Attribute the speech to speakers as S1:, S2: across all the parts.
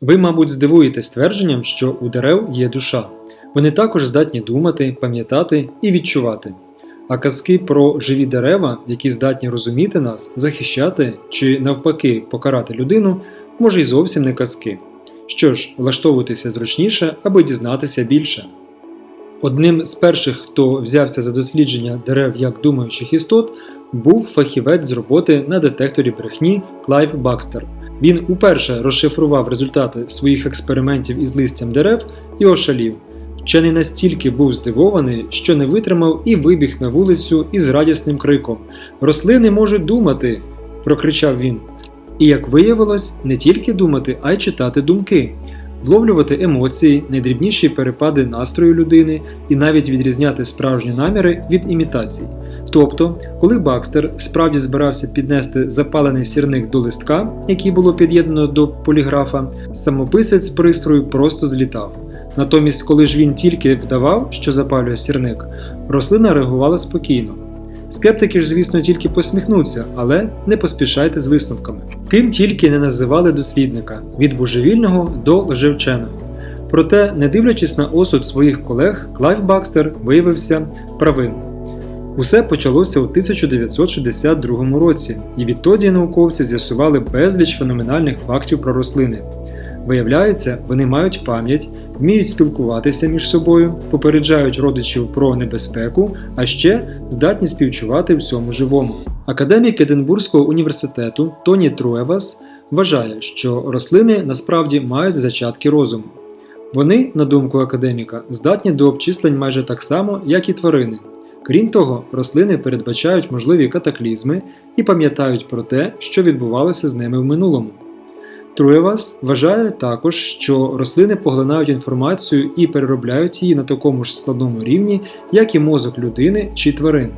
S1: Ви, мабуть, здивуєтесь твердженням, що у дерев є душа. Вони також здатні думати, пам'ятати і відчувати. А казки про живі дерева, які здатні розуміти нас, захищати чи навпаки покарати людину, може й зовсім не казки. Що ж, влаштовуйтеся зручніше, аби дізнатися більше. Одним з перших, хто взявся за дослідження дерев як думаючих істот, був фахівець з роботи на детекторі брехні Клайв Бакстер. Він уперше розшифрував результати своїх експериментів із листям дерев і ошалів. Вчений настільки був здивований, що не витримав і вибіг на вулицю із радісним криком: Рослини можуть думати! прокричав він. І як виявилось, не тільки думати, а й читати думки, вловлювати емоції, найдрібніші перепади настрою людини і навіть відрізняти справжні наміри від імітацій. Тобто, коли Бакстер справді збирався піднести запалений сірник до листка, який було під'єднано до поліграфа, самописець з пристрою просто злітав. Натомість, коли ж він тільки вдавав, що запалює сірник, рослина реагувала спокійно. Скептики ж, звісно, тільки посміхнуться, але не поспішайте з висновками. Ким тільки не називали дослідника від божевільного до лжевченого. Проте, не дивлячись на осуд своїх колег, Клайв Бакстер виявився правим. Усе почалося у 1962 році, і відтоді науковці з'ясували безліч феноменальних фактів про рослини. Виявляється, вони мають пам'ять, вміють спілкуватися між собою, попереджають родичів про небезпеку, а ще здатні співчувати всьому живому. Академік Единбурзького університету Тоні Труевас вважає, що рослини насправді мають зачатки розуму. Вони, на думку академіка, здатні до обчислень майже так само, як і тварини. Крім того, рослини передбачають можливі катаклізми і пам'ятають про те, що відбувалося з ними в минулому. Труєвас вважає також, що рослини поглинають інформацію і переробляють її на такому ж складному рівні, як і мозок людини чи тварин.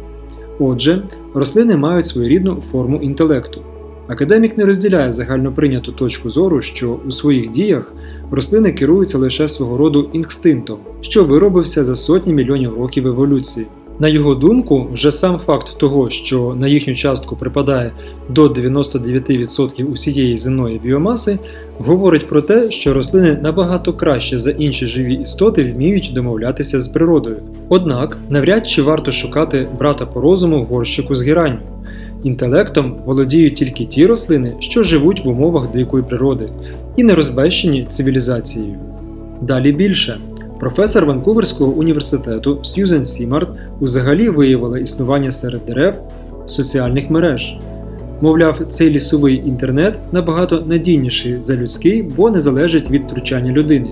S1: Отже, рослини мають своєрідну форму інтелекту. Академік не розділяє загальноприйняту точку зору, що у своїх діях рослини керуються лише свого роду інстинктом, що виробився за сотні мільйонів років еволюції. На його думку, вже сам факт того, що на їхню частку припадає до 99% усієї земної біомаси, говорить про те, що рослини набагато краще за інші живі істоти вміють домовлятися з природою. Однак, навряд чи варто шукати брата по розуму горщику з геранню. Інтелектом володіють тільки ті рослини, що живуть в умовах дикої природи, і не розбещені цивілізацією. Далі більше. Професор Ванкуверського університету Сьюзен Сімарт узагалі виявила існування серед дерев соціальних мереж. Мовляв, цей лісовий інтернет набагато надійніший за людський, бо не залежить від втручання людини.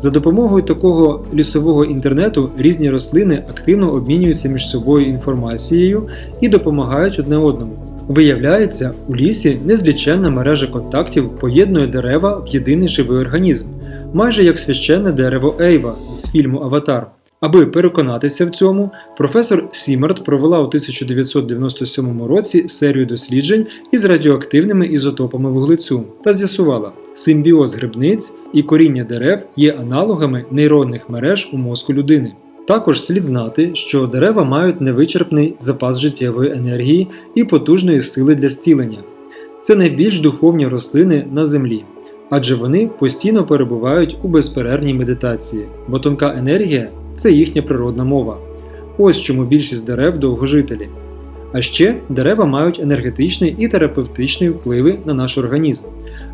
S1: За допомогою такого лісового інтернету різні рослини активно обмінюються між собою інформацією і допомагають одне одному. Виявляється, у лісі незліченна мережа контактів поєднує дерева в єдиний живий організм, майже як священне дерево Ейва з фільму Аватар. Аби переконатися в цьому, професор Сімарт провела у 1997 році серію досліджень із радіоактивними ізотопами вуглецю та з'ясувала, симбіоз грибниць і коріння дерев є аналогами нейронних мереж у мозку людини. Також слід знати, що дерева мають невичерпний запас життєвої енергії і потужної сили для зцілення. Це найбільш духовні рослини на землі, адже вони постійно перебувають у безперервній медитації, бо тонка енергія це їхня природна мова. Ось чому більшість дерев довгожителі. А ще дерева мають енергетичний і терапевтичний впливи на наш організм,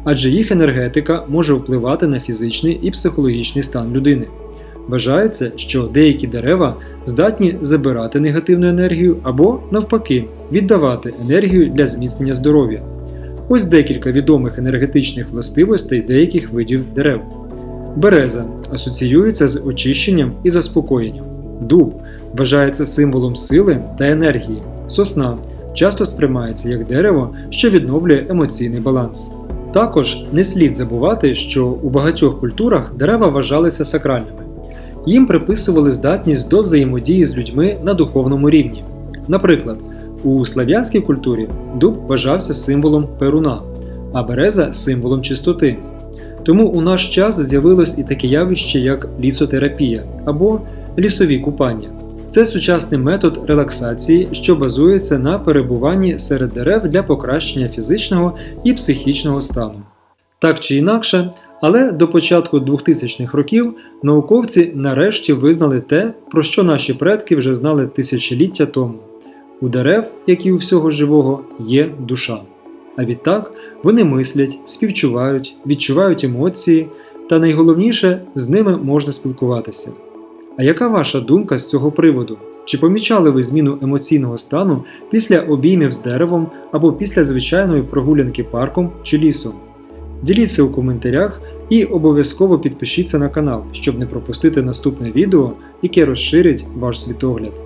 S1: адже їх енергетика може впливати на фізичний і психологічний стан людини. Вважається, що деякі дерева здатні забирати негативну енергію або, навпаки, віддавати енергію для зміцнення здоров'я. Ось декілька відомих енергетичних властивостей деяких видів дерев. Береза асоціюється з очищенням і заспокоєнням. Дуб вважається символом сили та енергії. Сосна часто сприймається як дерево, що відновлює емоційний баланс. Також не слід забувати, що у багатьох культурах дерева вважалися сакральними. Їм приписували здатність до взаємодії з людьми на духовному рівні. Наприклад, у слав'янській культурі дуб вважався символом перуна, а береза символом чистоти. Тому у наш час з'явилось і таке явище, як лісотерапія або лісові купання. Це сучасний метод релаксації, що базується на перебуванні серед дерев для покращення фізичного і психічного стану. Так чи інакше, Але до початку 2000-х років науковці нарешті визнали те, про що наші предки вже знали тисячоліття тому. У дерев, як і у всього живого, є душа. А відтак вони мислять, співчувають, відчувають емоції, та найголовніше з ними можна спілкуватися. А яка ваша думка з цього приводу? Чи помічали ви зміну емоційного стану після обіймів з деревом або після звичайної прогулянки парком чи лісом? Діліться у коментарях і обов'язково підпишіться на канал, щоб не пропустити наступне відео, яке розширить ваш світогляд.